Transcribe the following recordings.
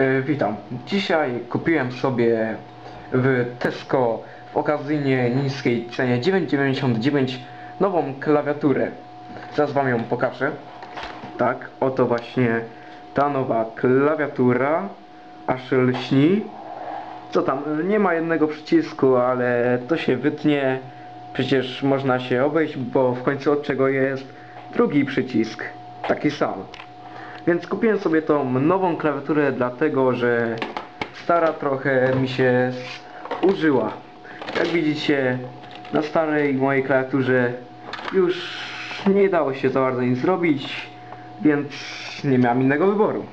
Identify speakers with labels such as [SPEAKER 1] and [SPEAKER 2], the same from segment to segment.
[SPEAKER 1] E, Witam. Dzisiaj kupiłem sobie w Tesco w okazyjnie niskiej cenie 9,99 nową klawiaturę. Zaraz wam ją pokażę. Tak, oto właśnie ta nowa klawiatura. Aż lśni. Co tam, nie ma jednego przycisku, ale to się wytnie. Przecież można się obejść, bo w końcu od czego jest drugi przycisk. Taki sam. Więc kupiłem sobie tą nową klawiaturę dlatego, że stara trochę mi się użyła. Jak widzicie na starej mojej klawiaturze już nie dało się za bardzo nic zrobić, więc nie miałem innego wyboru.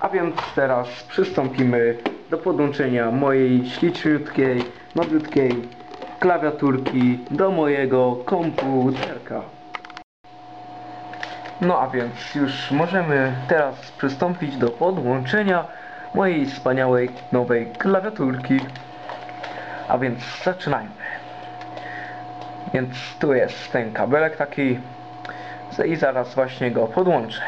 [SPEAKER 1] A więc teraz przystąpimy do podłączenia mojej śliczniutkiej, nowiutkiej klawiaturki do mojego komputerka. No a więc już możemy teraz przystąpić do podłączenia mojej wspaniałej nowej klawiaturki. A więc zaczynajmy. Więc tu jest ten kabelek taki i zaraz właśnie go podłączę.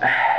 [SPEAKER 1] 哎